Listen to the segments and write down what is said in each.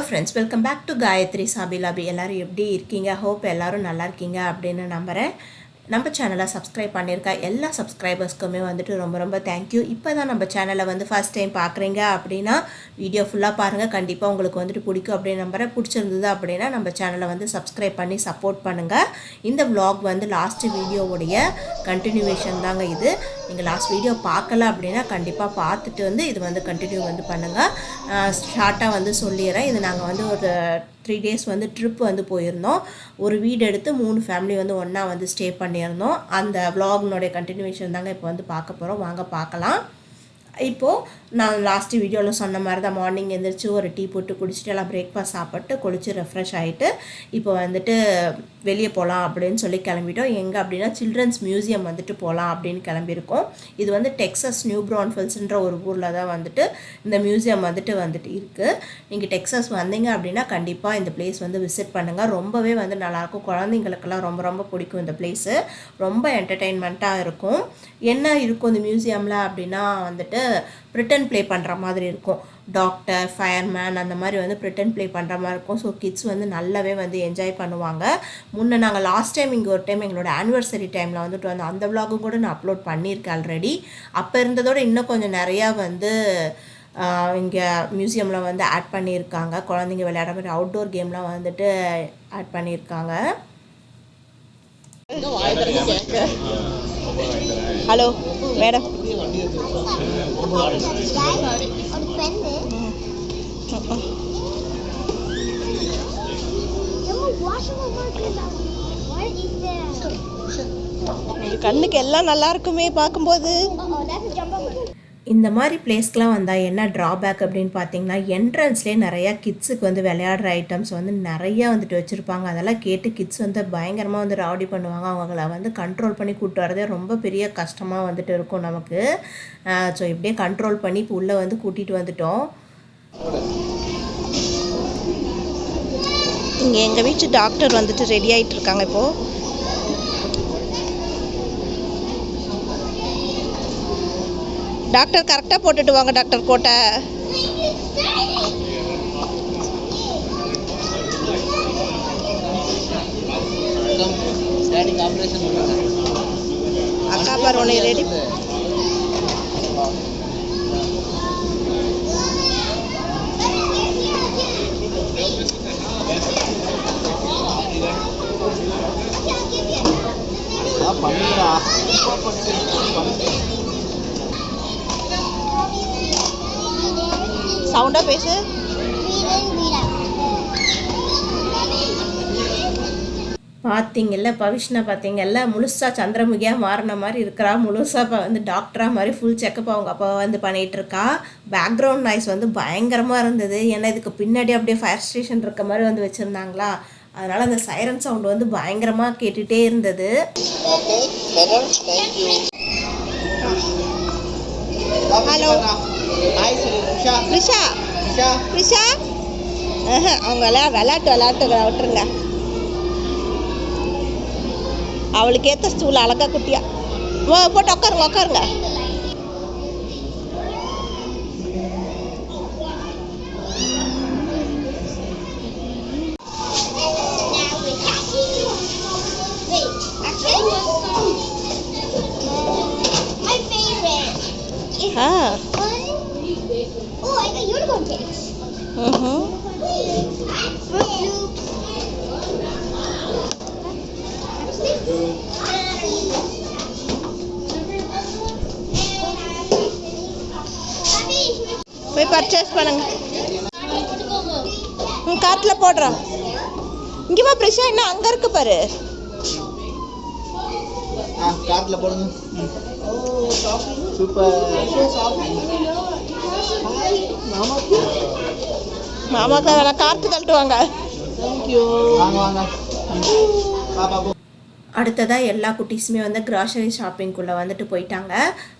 Hello friends welcome back to Gayathri சாபிலாபி எல்லோரும் எப்படி இருக்கீங்க? ஹோப் எல்லோரும் நல்லா இருக்கீங்க அப்படின்னு நம்புகிறேன் நம்ம சேனலை சப்ஸ்கிரைப் பண்ணியிருக்க எல்லா சப்ஸ்கிரைபர்ஸ்க்குமே வந்துட்டு ரொம்ப ரொம்ப தேங்க்யூ இப்போ தான் நம்ம சேனலை வந்து ஃபஸ்ட் டைம் பார்க்குறீங்க அப்படின்னா வீடியோ ஃபுல்லாக பாருங்கள் கண்டிப்பாக உங்களுக்கு வந்துட்டு பிடிக்கும் அப்படின்னு நம்புகிறேன் பிடிச்சிருந்தது அப்படின்னா நம்ம சேனலை வந்து சப்ஸ்கிரைப் பண்ணி சப்போர்ட் பண்ணுங்கள் இந்த விலாக் வந்து லாஸ்ட் வீடியோவுடைய கண்டினியூவேஷன் தாங்க இது. நீங்கள் லாஸ்ட் வீடியோ பார்க்கல அப்படின்னா கண்டிப்பாக பார்த்துட்டு வந்து இது வந்து கண்டினியூ வந்து பண்ணுங்கள் ஷார்ட்டாக வந்து சொல்லிடுறேன். இது நாங்கள் வந்து ஒரு த்ரீ டேஸ் வந்து ட்ரிப் வந்து போயிருந்தோம். ஒரு வீடு எடுத்து மூணு ஃபேமிலி வந்து ஒன்றா வந்து ஸ்டே பண்ணியிருந்தோம். அந்த vlogனுடைய கண்டினியூஷன் தாங்க இப்போ வந்து பார்க்க போகிறோம் வாங்க பார்க்கலாம். இப்போது நான் லாஸ்ட் வீடியோவில் சொன்ன மாதிரி தான் மார்னிங் எழுந்திரிச்சு ஒரு டீ போட்டு குடிச்சிட்டு எல்லாம் பிரேக்ஃபாஸ்ட் சாப்பிட்டு குளிச்சு ரெஃப்ரெஷ் ஆகிட்டு இப்போ வந்துட்டு வெளியே போகலாம் அப்படின்னு சொல்லி கிளம்பிட்டோம். எங்கே அப்படின்னா சில்ட்ரன்ஸ் மியூசியம் வந்துட்டு போகலாம் அப்படின்னு கிளம்பியிருக்கோம். இது வந்து டெக்ஸஸ் நியூ ப்ரான்ஃபில்ஸ்ன்ற ஒரு ஊரில் தான் வந்துட்டு இந்த மியூசியம் வந்துட்டு வந்துட்டு இருக்குது நீங்கள் டெக்ஸஸ் வந்தீங்க அப்படின்னா கண்டிப்பாக இந்த பிளேஸ் வந்து விசிட் பண்ணுங்கள் ரொம்பவே வந்து நல்லாயிருக்கும். குழந்தைங்களுக்கெல்லாம் ரொம்ப ரொம்ப பிடிக்கும் இந்த பிளேஸு ரொம்ப என்டர்டெயின்மெண்ட்டாக இருக்கும். என்ன இருக்கும் இந்த மியூசியமில் அப்படின்னா வந்துட்டு பிரிட்டன் ப்ளே பண்ணுற மாதிரி இருக்கும். டாக்டர் ஃபயர்மேன் அந்த மாதிரி வந்து ப்ரிட்டன் ப்ளே பண்ணுற மாதிரி இருக்கும். ஸோ கிட்ஸ் வந்து நல்லாவே வந்து என்ஜாய் பண்ணுவாங்க. முன்னே நாங்கள் லாஸ்ட் டைம் இங்கே ஒரு டைம் எங்களோட ஆனிவர்சரி டைமில் வந்துட்டு வந்து அந்த விலாகும் கூட நான் அப்லோட் பண்ணியிருக்கேன் ஆல்ரெடி அப்போ இருந்ததோட இன்னும் கொஞ்சம் நிறையா வந்து இங்கே மியூசியமில் வந்து ஆட் பண்ணியிருக்காங்க. குழந்தைங்க விளையாடுற மாதிரி அவுட்டோர் கேம்லாம் வந்துட்டு ஆட் பண்ணியிருக்காங்க. Hello madam. கண்ணுக்கு எல்லாம் நல்லா இருக்குமே பார்க்கும்போது. இந்த மாதிரி பிளேஸ்க்கெலாம் வந்தால் என்ன ட்ராபேக் அப்படின்னு பார்த்தீங்கன்னா என்ட்ரன்ஸ்லேயே நிறையா கிட்ஸுக்கு வந்து விளையாடுற ஐட்டம்ஸ் வந்து நிறையா வந்துட்டு வச்சுருப்பாங்க. அதெல்லாம் கேட்டு கிட்ஸ் வந்து பயங்கரமாக வந்து ராவடி பண்ணுவாங்க. அவங்கள வந்து கண்ட்ரோல் பண்ணி கூப்பிட்டு வரதே ரொம்ப பெரிய கஷ்டமாக வந்துட்டு இருக்கும் நமக்கு. ஸோ இப்படியே கண்ட்ரோல் பண்ணி இப்போ உள்ளே வந்து கூட்டிகிட்டு வந்துட்டோம். இங்கே எங்கள் வீட்டு டாக்டர் வந்துட்டு ரெடி ஆகிட்டு இருக்காங்க இப்போது டாக்டர் கரெக்டாக போட்டுட்டு வாங்க டாக்டர் கோட்டை. அக்கா பாரு உன்னை ரெடி பண்ணிடா சவுண்டாக பேசு. பார்த்தீங்கல்ல பவிஷ்ணா பார்த்தீங்கல்ல முழுசாக சந்திரமுகியாக மாறின மாதிரி இருக்கிறா. முழுசாக இப்போ வந்து டாக்டராக மாதிரி ஃபுல் செக்கப் அவங்க அப்பா வந்து பண்ணிகிட்டு இருக்கா. பேக்ரவுண்ட் நாய்ஸ் வந்து பயங்கரமாக இருந்தது. ஏன்னா இதுக்கு பின்னாடி அப்படியே ஃபயர் ஸ்டேஷன் இருக்க மாதிரி வந்து வச்சுருந்தாங்களா. அதனால் அந்த சைரன் சவுண்ட் வந்து பயங்கரமாக கேட்டுகிட்டே இருந்தது. Hello. ஹாய் சொல்லு உஷா ரிஷா உஷா ரிஷா அவங்களாம் விளையாட்டு விளையாட்டு விட்டுருங்க. அவளுக்கு ஏற்ற ஸ்டூல் அழகா குட்டியா. போட்டு உட்காருங்க உட்காருங்க Oh, Loops. போய் பர்ச்சேஸ் பண்ணுங்க. ம் காட்டில் போடுறோம் இங்கே வா ப்ரிஷா என்ன அங்கே இருக்கு பாரு. ஆ கார்ட்டில் போடுங்க. சூப்பர் மாமாக்கு வேணாம் காற்று கழட்டுவாங்க தேங்க்யூ வாங்க வாங்க. பாப்பா போ. அடுத்ததாக எல்லா குட்டீஸுமே வந்து கிராசரி ஷாப்பிங்குள்ளே வந்துட்டு போயிட்டாங்க.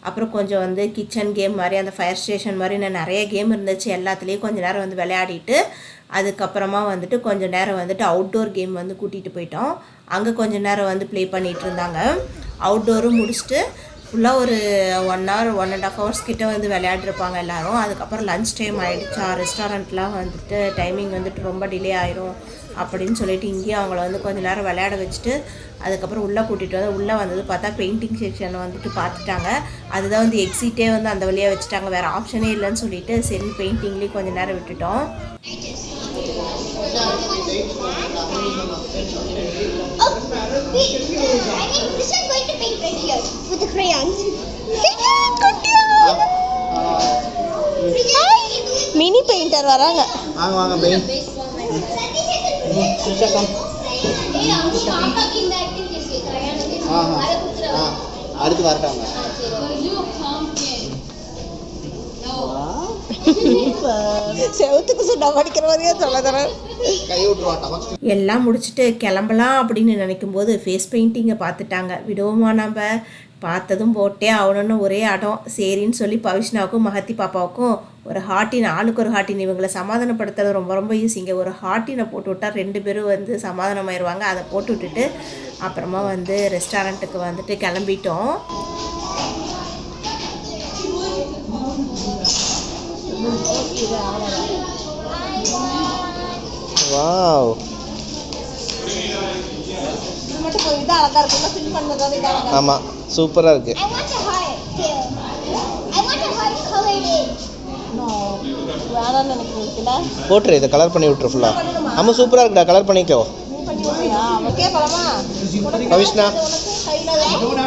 அப்புறம் கொஞ்சம் வந்து கிச்சன் கேம் மாதிரி அந்த ஃபயர் ஸ்டேஷன் மாதிரி இன்னும் நிறைய கேம் இருந்துச்சு எல்லாத்துலேயும் கொஞ்சம் நேரம் வந்து விளையாடிட்டு அதுக்கப்புறமா வந்துட்டு கொஞ்சம் நேரம் வந்துட்டு அவுட்டோர் கேம் வந்து கூட்டிகிட்டு போயிட்டோம். அங்கே கொஞ்சம் நேரம் வந்து ப்ளே பண்ணிகிட்டு இருந்தாங்க. அவுட்டோரும் முடிச்சுட்டு ஃபுல்லாக ஒரு one hour one and half hours கிட்ட வந்து விளையாடிருப்பாங்க எல்லாரும். அதுக்கப்புறம் லஞ்ச் டைம் ஆகிடுச்சா ரெஸ்டாரண்ட்லாம் வந்துட்டு டைமிங் வந்துட்டு ரொம்ப டிலே ஆயிரும் அப்படின்னு சொல்லிட்டு இங்கேயே அவங்கள வந்து கொஞ்ச நேரம் விளையாட வச்சுட்டு அதுக்கப்புறம் உள்ளே கூட்டிகிட்டு வந்து உள்ளே வந்தது பார்த்தா பெயிண்டிங் செக்ஷன் வந்துட்டு பார்த்துட்டாங்க. அதுதான் வந்து எக்ஸிட்டே வந்து அந்த வழியாக வச்சுட்டாங்க. வேறு ஆப்ஷனே இல்லைன்னு சொல்லிட்டு சரி பெயிண்டிங்லேயும் கொஞ்ச நேரம் விட்டுட்டோம். Wait. I think this is going to paint right here with the crayons. Mini painter வராங்க வாங்க வாங்க பெயின் சுஷா கம் ஆ ஆ அடுத்து வரட்டாங்க செவத்துக்கு சொன்னா படிக்கிற மாதிரியே சொல்ல தரேன் எல்லாம் முடிச்சுட்டு கிளம்பலாம் அப்படின்னு நினைக்கும் போது ஃபேஸ் பெயிண்டிங்கை பார்த்துட்டாங்க. விடுவோமா நம்ம? பார்த்ததும் போட்டே ஆகணும்னு ஒரே அடம். சரின்னு சொல்லி பவிஷ்னாவுக்கும் மகத்தி பாப்பாவுக்கும் ஒரு ஹாட்டின் ஆளுக்கு ஒரு ஹாட்டின் இவங்களை சமாதானப்படுத்துறது ரொம்ப ரொம்ப ஈஸிங்க ஒரு ஹாட்டினை போட்டு விட்டா ரெண்டு பேரும் வந்து சமாதானமாயிருவாங்க. அதை போட்டு விட்டுட்டு அப்புறமா வந்து ரெஸ்டாரண்ட்டுக்கு வந்துட்டு கிளம்பிட்டோம். வாவ் இது அழகாக ஆமாம் சூப்பராக இருக்கு. போட்டுரு இதை கலர் பண்ணி விட்டுரு ஃபுல்லாக ஆமாம் சூப்பராக இருக்குடா கலர் பண்ணிக்கோ. Pavishna.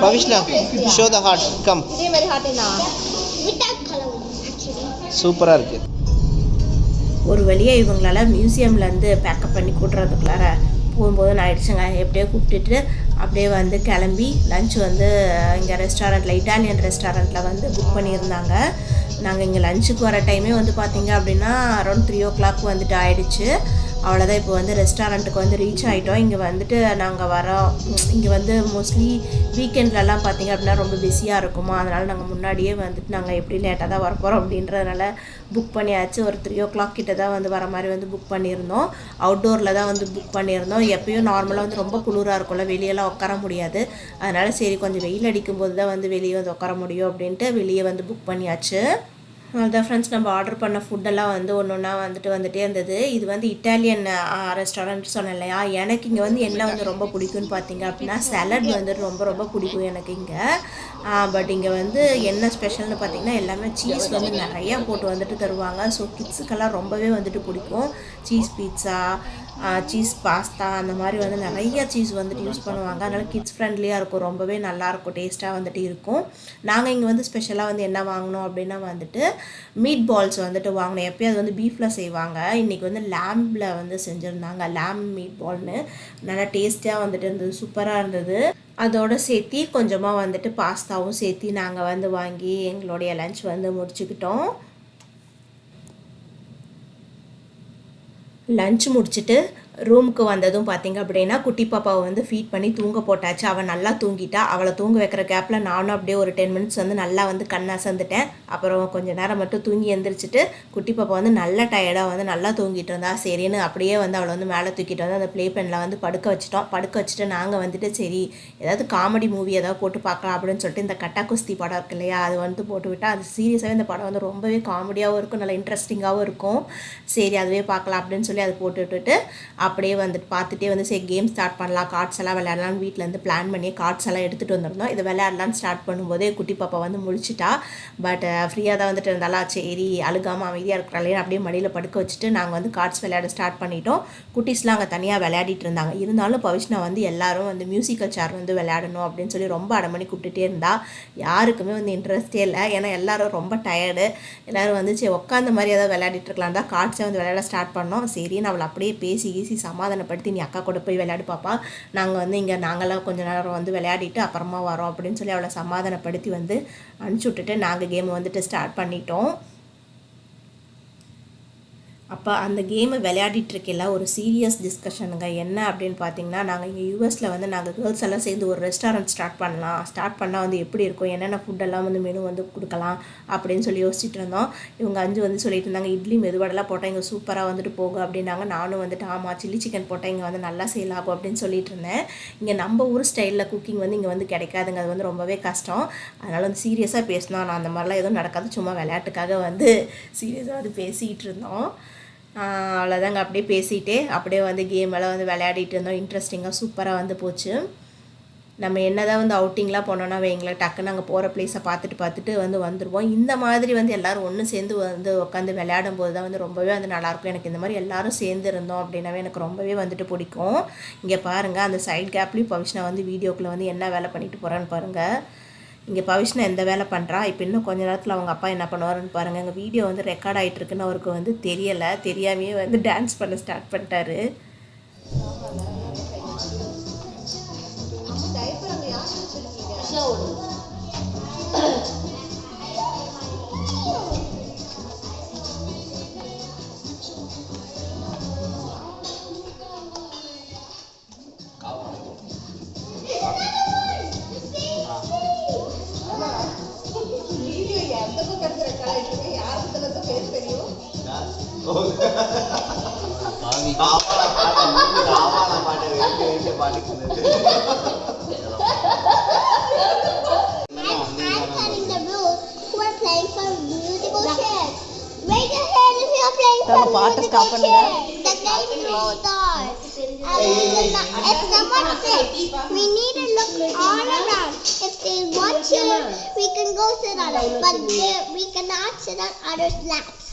Pavishna show the heart come. சூப்பராக இருக்கு. ஒரு வழியாக இவங்களால மியூசியம்லேருந்து பேக்கப் பண்ணி கூட்டுறதுக்குள்ளார போகும்போது ஆயிடுச்சுங்க எப்படியோ கூப்பிட்டுட்டு அப்படியே வந்து கிளம்பி லஞ்ச் வந்து இங்கே ரெஸ்டாரண்ட்டில் இட்டாலியன் ரெஸ்டாரண்ட்டில் வந்து புக் பண்ணியிருந்தாங்க. நாங்கள் இங்கே லஞ்சுக்கு வர டைமே வந்து பார்த்தீங்க அப்படின்னா அரௌண்ட் த்ரீ ஓ கிளாக் வந்துட்டு ஆயிடுச்சு. அவ்வளோதான் இப்போ வந்து ரெஸ்டாரண்ட்டுக்கு வந்து ரீச் ஆகிட்டோம் இங்கே வந்துட்டு நாங்கள் வரோம். இங்கே வந்து மோஸ்ட்லி வீக்கெண்ட்லலாம் பார்த்தீங்க அப்படின்னா ரொம்ப பிஸியாக இருக்குமா? அதனால் நாங்கள் முன்னாடியே வந்துட்டு நாங்கள் எப்படி லேட்டாக தான் வரப்போகிறோம் அப்படின்றதுனால புக் பண்ணியாச்சு. ஒரு த்ரீ ஓ கிளாக் கிட்ட தான் வந்து வர மாதிரி வந்து புக் பண்ணியிருந்தோம். அவுட்டோரில் தான் வந்து புக் பண்ணியிருந்தோம். எப்பயும் நார்மலாக வந்து ரொம்ப குளிராக இருக்கும்ல. வெளியெல்லாம் உட்கார முடியாது. அதனால் சரி கொஞ்சம் வெயில் அடிக்கும்போது தான் வந்து வெளியே வந்து உட்கார முடியும் அப்படின்ட்டு வெளியே வந்து புக் பண்ணியாச்சு. அதுதான் ஃப்ரெண்ட்ஸ் நம்ம ஆர்டர் பண்ண ஃபுட்டெல்லாம் வந்து ஒன்று ஒன்றா வந்துட்டு வந்துட்டே இருந்தது. இது வந்து இட்டாலியன் ரெஸ்டாரண்ட் சொன்னேன் இல்லையா? எனக்கு இங்கே வந்து என்ன வந்து ரொம்ப பிடிக்கும்னு பார்த்தீங்க அப்படின்னா சலட் வந்துட்டு ரொம்ப ரொம்ப பிடிக்கும் எனக்கு இங்கே. பட் இங்கே வந்து என்ன ஸ்பெஷல்னு பார்த்தீங்கன்னா எல்லாமே சீஸ் வந்து நிறையா போட்டு வந்துட்டு தருவாங்க. ஸோ கிட்ஸுக்கெல்லாம் ரொம்பவே வந்துட்டு பிடிக்கும். சீஸ் பீட்சா சீஸ் பாஸ்தா அந்த மாதிரி வந்து நிறைய சீஸ் வந்துட்டு யூஸ் பண்ணுவாங்க. அதனால் கிட்ஸ் ஃப்ரெண்ட்லியாக இருக்கும். ரொம்பவே நல்லாயிருக்கும் டேஸ்ட்டாக வந்துட்டு இருக்கும். நாங்கள் இங்கே வந்து ஸ்பெஷலாக வந்து என்ன வாங்கினோம் அப்படின்னா வந்துட்டு மீட் பால்ஸ் வந்துட்டு வாங்கினோம். எப்பயும் அது வந்து பீஃபில் செய்வாங்க. இன்றைக்கி வந்து லேம்பில் வந்து செஞ்சுருந்தாங்க. லேம் மீட் பால்னு நல்லா டேஸ்டியாக வந்துட்டு இருந்தது. சூப்பராக இருந்தது. அதோட சேர்த்தி கொஞ்சமாக வந்துட்டு பாஸ்தாவும் சேர்த்தி நாங்கள் வந்து வாங்கி எங்களுடைய லஞ்ச் வந்து முடிச்சுக்கிட்டோம். லஞ்ச் முடிச்சுட்டு ரூமுக்கு வந்ததும் பார்த்தீங்க அப்படின்னா குட்டி பாப்பாவை வந்து ஃபீட் பண்ணி தூங்க போட்டாச்சு. அவள் நல்லா தூங்கிட்டா. அவளை தூங்க வைக்கிற கேப்பில் நானும் அப்படியே ஒரு டென் மினிட்ஸ் வந்து நல்லா வந்து கண்ணா சந்துட்டேன் அப்புறம் கொஞ்ச நேரம் மட்டும் தூங்கி எந்திரிச்சிட்டு குட்டி பாப்பா வந்து நல்ல டயர்டாக வந்து நல்லா தூங்கிட்டு இருந்தா. சரின்னு அப்படியே வந்து அவளை வந்து மேலே தூக்கிட்டு வந்து அந்த ப்ளே பெனில் வந்து படுக்க வச்சிட்டோம். படுக்க வச்சுட்டு நாங்கள் வந்துட்டு சரி ஏதாவது காமெடி மூவி ஏதாவது போட்டு பார்க்கலாம் அப்படின்னு சொல்லிட்டு இந்த கட்டா குஸ்தி படம் இருக்கு இல்லையா அது வந்து போட்டு விட்டால் அது சீரியஸாகவே இந்த படம் வந்து ரொம்பவே காமெடியாகவும் இருக்கும். நல்லா இன்ட்ரெஸ்டிங்காகவும் இருக்கும். சரி அதுவே பார்க்கலாம் அப்படின்னு சொல்லி அதை போட்டு விட்டுட்டு அப்படியே வந்துட்டு பார்த்துட்டே வந்து சரி கேம் ஸ்டார்ட் பண்ணலாம் கார்ட்ஸ் எல்லாம் விளையாடலாம்னு வீட்டிலேருந்து பிளான் பண்ணி கார்ட்ஸ் எல்லாம் எடுத்துகிட்டு வந்திருந்தோம் இது விளையாடலாம்னு ஸ்டார்ட் பண்ணும்போதே குட்டி பாப்பா வந்து முழிச்சிட்டா. பட் ஃப்ரீயாக தான் வந்துட்டு இருந்தாலா சரி அழுகாமல் அமைதியாக இருக்கிறாளே அப்படியே மடியில் படுக்க வச்சுட்டு நாங்கள் வந்து கார்ட்ஸ் விளையாட ஸ்டார்ட் பண்ணிட்டோம். குட்டீஸ்லாம் அங்கே தனியாக விளையாடிட்டு இருந்தாங்க. இருந்தாலும் பவிஷ்னா வந்து எல்லாரும் வந்து மியூசிக்கல் சேர் வந்து விளையாடணும் அப்படின்னு சொல்லி ரொம்ப அடமணி கூப்பிட்டுட்டே இருந்தா. யாருக்குமே வந்து இன்ட்ரெஸ்டே இல்லை. ஏன்னா எல்லாரும் ரொம்ப டயர்டு எல்லாரும் வந்து சரி உட்காந்த மாதிரி ஏதாவது விளையாடிட்டு இருக்கலாம் தான் கார்ட்ஸை வந்து விளையாட ஸ்டார்ட் பண்ணோம். சரின்னு அவளை அப்படியே பேசி பேசி சமாதானப்படுத்தி நீ அக்கா கூட போய் விளையாடு பாப்பா. நாங்கள் வந்து இங்கே நாங்களாம் கொஞ்ச நேரம் வந்து விளையாடிட்டு அப்புறமா வரோம் அப்படின்னு சொல்லி அவளை சமாதானப்படுத்தி வந்து அனுப்பிச்சி விட்டுட்டு நாங்கள் கேம் வந்துட்டு ஸ்டார்ட் பண்ணிட்டோம். அப்போ அந்த கேமை விளையாடிட்டுருக்கையில் ஒரு சீரியஸ் டிஸ்கஷனுங்க என்ன அப்படின்னு பார்த்தீங்கன்னா நாங்கள் இங்கே யூஎஸில் வந்து நாங்கள் கேர்ள்ஸ் எல்லாம் சேர்ந்து ஒரு ரெஸ்டாரண்ட் ஸ்டார்ட் பண்ணலாம். ஸ்டார்ட் பண்ணால் வந்து எப்படி இருக்கும்? என்னென்ன ஃபுட்டெல்லாம் வந்து மெனு வந்து கொடுக்கலாம்? அப்படின்னு சொல்லி யோசிச்சுட்டு இருந்தோம். இவங்க அஞ்சு வந்து சொல்லிட்டு இருந்தாங்க இட்லி மெதுவடலாம் போட்டால் இங்கே சூப்பராக வந்துட்டு போகும் அப்படின்னாங்க. நானும் வந்துட்டு ஆமாம் சில்லி சிக்கன் போட்டால் இங்கே வந்து நல்லா சேல் ஆகும் அப்படின்னு சொல்லிட்டு இருந்தேன். இங்கே நம்ம ஊர் ஸ்டைலில் குக்கிங் வந்து இங்கே வந்து கிடைக்காதுங்க. அது வந்து ரொம்பவே கஷ்டம். அதனால் வந்து சீரியஸாக பேசினோம் நான் அந்த மாதிரிலாம் எதுவும் நடக்காது. சும்மா விளையாட்டுக்காக வந்து சீரியஸாக வந்து பேசிகிட்டு இருந்தோம். அவ்வளோதாங்க அப்படியே பேசிகிட்டே அப்படியே வந்து கேம் எல்லாம் வந்து விளையாடிட்டு இருந்தோம். இன்ட்ரெஸ்டிங்காக சூப்பராக வந்து போச்சு. நம்ம என்ன தான் வந்து அவுட்டிங்லாம் போனோன்னா வைங்களேன் டக்குன்னு அங்கே போகிற பிளேஸை பார்த்துட்டு பார்த்துட்டு வந்து வந்துடுவோம் இந்த மாதிரி வந்து எல்லாரும் ஒன்று சேர்ந்து வந்து உட்காந்து விளையாடும் போது தான் வந்து ரொம்பவே வந்து நல்லாயிருக்கும். எனக்கு இந்த மாதிரி எல்லோரும் சேர்ந்து இருந்தோம் அப்படின்னாவே எனக்கு ரொம்பவே வந்துட்டு பிடிக்கும். இங்கே பாருங்கள் அந்த சைட் கேப்லேயும் பவிஷ்ணா வந்து வீடியோக்குள்ளே வந்து என்ன வேலை பண்ணிட்டு போகிறான்னு பாருங்கள் இங்கே பவிஷ்ணா எந்த வேலை பண்ணுறா இப்போ இன்னும் கொஞ்ச நேரத்தில் அவங்க அப்பா என்ன பண்ணுவாருன்னு பாருங்கள் எங்கள் வீடியோ வந்து ரெக்கார்ட் ஆகிட்டுருக்குன்னு அவருக்கு வந்து தெரியலை. தெரியாமையே வந்து டான்ஸ் பண்ண ஸ்டார்ட் பண்ணிட்டாரு. I'm కావాల పాట కావాల పాట వేసి వేసే పాట తను పాట కాకుండా We need to look all around. If there's one chair, we can go sit on it, but we cannot sit on others' laps.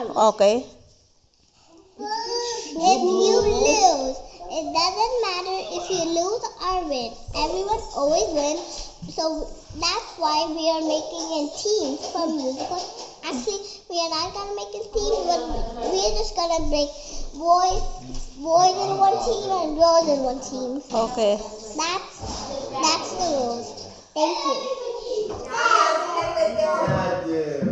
Okay. If you lose, it doesn't matter if you lose or win. Everyone always wins. So that's why we are making a team for musical. Actually, we are not gonna make a team, but we're just gonna make boys, boys in one team and girls in one team. Okay. That's that's the rules. Thank you. Thank you.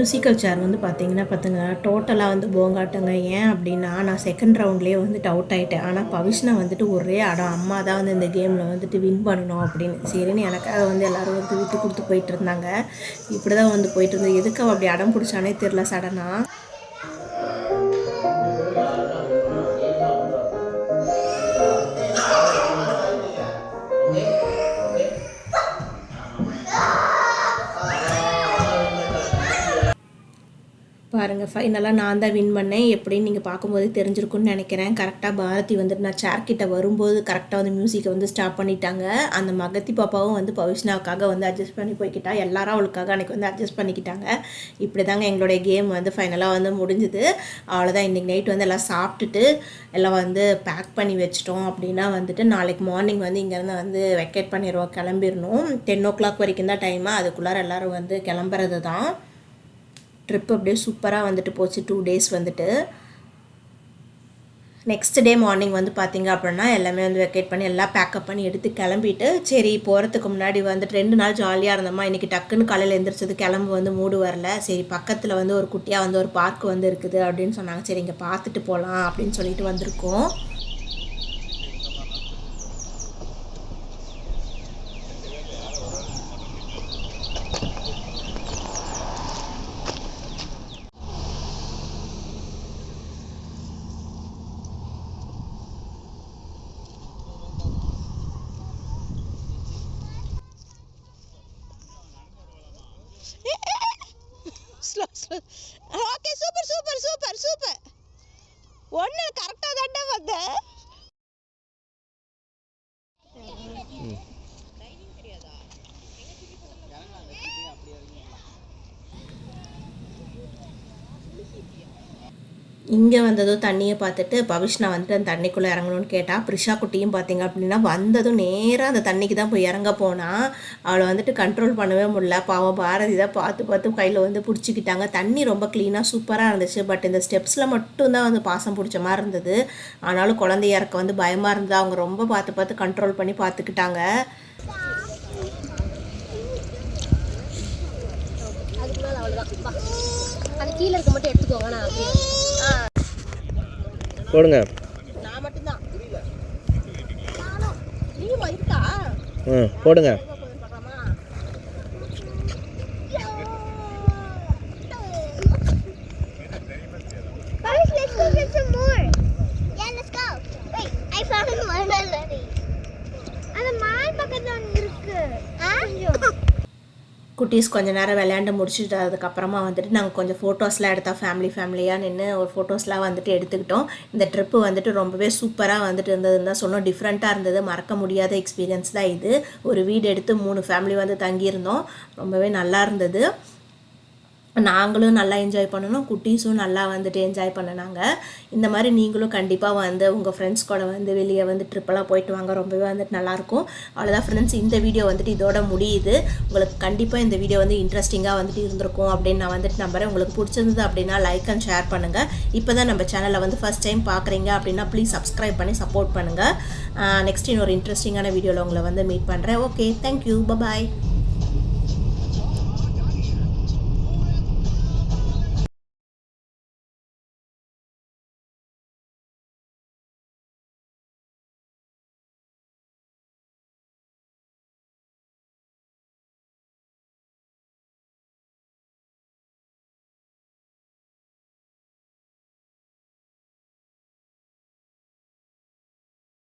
Musical chair வந்து பார்த்தீங்கன்னா பார்த்துங்க டோட்டலாக வந்து போங்காட்டுங்க. ஏன் அப்படின்னா நான் second ரவுண்ட்லேயே வந்துட்டு out ஆகிட்டேன் ஆனால் பவிஷ்னா வந்துட்டு ஒரே அடம். அம்மா தான் வந்து இந்த கேமில் வந்துட்டு வின் பண்ணணும் அப்படின்னு. சரின்னு எனக்காக வந்து எல்லாரும் வந்து விட்டு கொடுத்து போயிட்டு இருந்தாங்க. இப்படி தான் வந்து போயிட்டு இருந்தது. எதுக்கு அப்படி அடம் பிடிச்சானே தெரில சடனாக பாருங்கள் ஃபைனலாக நான் தான் வின் பண்ணேன். எப்படின்னு நீங்கள் பார்க்கும்போது தெரிஞ்சிருக்கும்னு நினைக்கிறேன். கரெக்டாக பாரதி வந்துட்டு நான் சேர்கிட்ட வரும்போது கரெக்டாக வந்து மியூசிக்கை வந்து ஸ்டாப் பண்ணிட்டாங்க. அந்த மகத்தி பாப்பாவும் வந்து பவிஷ்னாவுக்காக வந்து அட்ஜஸ்ட் பண்ணி போய்கிட்டா எல்லாரும் அவளுக்காக அன்றைக்கி வந்து அட்ஜஸ்ட் பண்ணிக்கிட்டாங்க. இப்படி தாங்க எங்களுடைய கேம் வந்து ஃபைனலாக வந்து முடிஞ்சுது. அவ்வளோதான் இன்றைக்கி நைட் வந்து எல்லாம் சாப்பிட்டுட்டு எல்லாம் வந்து பேக் பண்ணி வச்சிட்டோம் அப்படின்னா வந்துட்டு நாளைக்கு மார்னிங் வந்து இங்கேருந்து வந்து வெக்கேட் பண்ணிடுவோம். கிளம்பிடணும். டென் ஓ கிளாக் வரைக்கும் தான் டைமாக அதுக்குள்ளார எல்லோரும் வந்து கிளம்புறது தான் ட்ரிப் அப்படியே சூப்பராக வந்துட்டு போச்சு. டூ டேஸ் வந்துட்டு. நெக்ஸ்ட் டே மார்னிங் வந்து பார்த்தீங்க அப்படின்னா எல்லாமே வந்து வெக்கேட் பண்ணி எல்லாம் பேக்கப் பண்ணி எடுத்து கிளம்பிட்டு சரி போகிறதுக்கு முன்னாடி வந்துட்டு ரெண்டு நாள் ஜாலியாக இருந்தோமா? இன்றைக்கி டக்குன்னு காலையில் எந்திரிச்சது கிளம்பு வந்து மூடு வரல. சரி பக்கத்தில் வந்து ஒரு குட்டியாக வந்து ஒரு பார்க் வந்து இருக்குது அப்படின்னு சொன்னாங்க. சரி இங்கே பார்த்துட்டு போகலாம் அப்படின்னு சொல்லிட்டு வந்திருக்கோம் okay super super super super ஒன்று கரெக்டாக தாண்டா வந்தேன் இங்கே வந்ததும் தண்ணியை பார்த்துட்டு பவிஷ்ணா வந்துட்டு அந்த தண்ணிக்குள்ளே இறங்கணும்னு கேட்டால் ப்ரிஷா குட்டியும் பார்த்தீங்க அப்படின்னா வந்ததும் நேராக அந்த தண்ணிக்கு தான் போய் இறங்க போனால் அவளை வந்துட்டு கண்ட்ரோல் பண்ணவே முடியல. பாவம் பாரதி தான் பார்த்து பார்த்து கையில் வந்து பிடிச்சிக்கிட்டாங்க. தண்ணி ரொம்ப க்ளீனாக சூப்பராக இருந்துச்சு. பட் இந்த ஸ்டெப்ஸில் மட்டும்தான் வந்து பாசம் பிடிச்ச மாதிரி இருந்தது. ஆனாலும் குழந்தைய இறக்க வந்து பயமாக இருந்தது. அவங்க ரொம்ப பார்த்து பார்த்து கண்ட்ரோல் பண்ணி பார்த்துக்கிட்டாங்க. அதுக்கு அவ்வளோதான் அது கீழே இருக்க மட்டும் எடுத்துக்கோங்க. நான் அப்படியே போடுங்க. ம் போடுங்க Guys, let's go get some more. Yeah, let's go. Wait, I found one already. அந்த மால் பக்கத்துல ஒன்று இருக்கு ஆ குட்டீஸ் கொஞ்ச நேரம் விளையாண்டு முடிச்சுட்டு அதுக்கப்புறமா வந்துட்டு நாங்கள் கொஞ்சம் ஃபோட்டோஸ்லாம் எடுத்தோம் ஃபேமிலி ஃபேமிலியாக நின்று ஒரு ஃபோட்டோஸ்லாம் வந்துட்டு எடுத்துக்கிட்டோம். இந்த ட்ரிப்பு வந்துட்டு ரொம்பவே சூப்பராக வந்துட்டு இருந்ததுன்னு தான் சொன்னோம். டிஃப்ரெண்ட்டாக இருந்தது. மறக்க முடியாத எக்ஸ்பீரியன்ஸ் தான் இது. ஒரு வீடு எடுத்து மூணு ஃபேமிலி வந்து தங்கியிருந்தோம். ரொம்பவே நல்லா இருந்தது. நாங்களும் நல்லா என்ஜாய் பண்ணணும் குட்டீஸும் நல்லா வந்துட்டு என்ஜாய் பண்ணினாங்க. இந்த மாதிரி நீங்களும் கண்டிப்பாக வந்து உங்கள் ஃப்ரெண்ட்ஸ் கூட வந்து வெளியே வந்து ட்ரிப்பெல்லாம் போயிட்டு வாங்க ரொம்பவே வந்துட்டு நல்லாயிருக்கும் அவ்வளோதான் ஃப்ரெண்ட்ஸ் இந்த வீடியோ வந்துட்டு இதோட முடியுது. உங்களுக்கு கண்டிப்பாக இந்த வீடியோ வந்து இன்ட்ரெஸ்டிங்காக வந்துட்டு இருந்திருக்கும் அப்படின்னு நான் வந்துட்டு நம்புறேன். உங்களுக்கு பிடிச்சிருந்தது அப்படின்னா லைக் அண்ட் ஷேர் பண்ணுங்கள் இப்போ தான் நம்ம சேனலை வந்து ஃபஸ்ட் டைம் பார்க்குறீங்க அப்படின்னா ப்ளீஸ் சப்ஸ்கிரைப் பண்ணி சப்போர்ட் பண்ணுங்கள் நெக்ஸ்ட் இன்னொரு இன்ட்ரெஸ்டிங்கான வீடியோவில் உங்களை வந்து மீட் பண்ணுறேன் ஓகே தேங்க்யூ பபாய்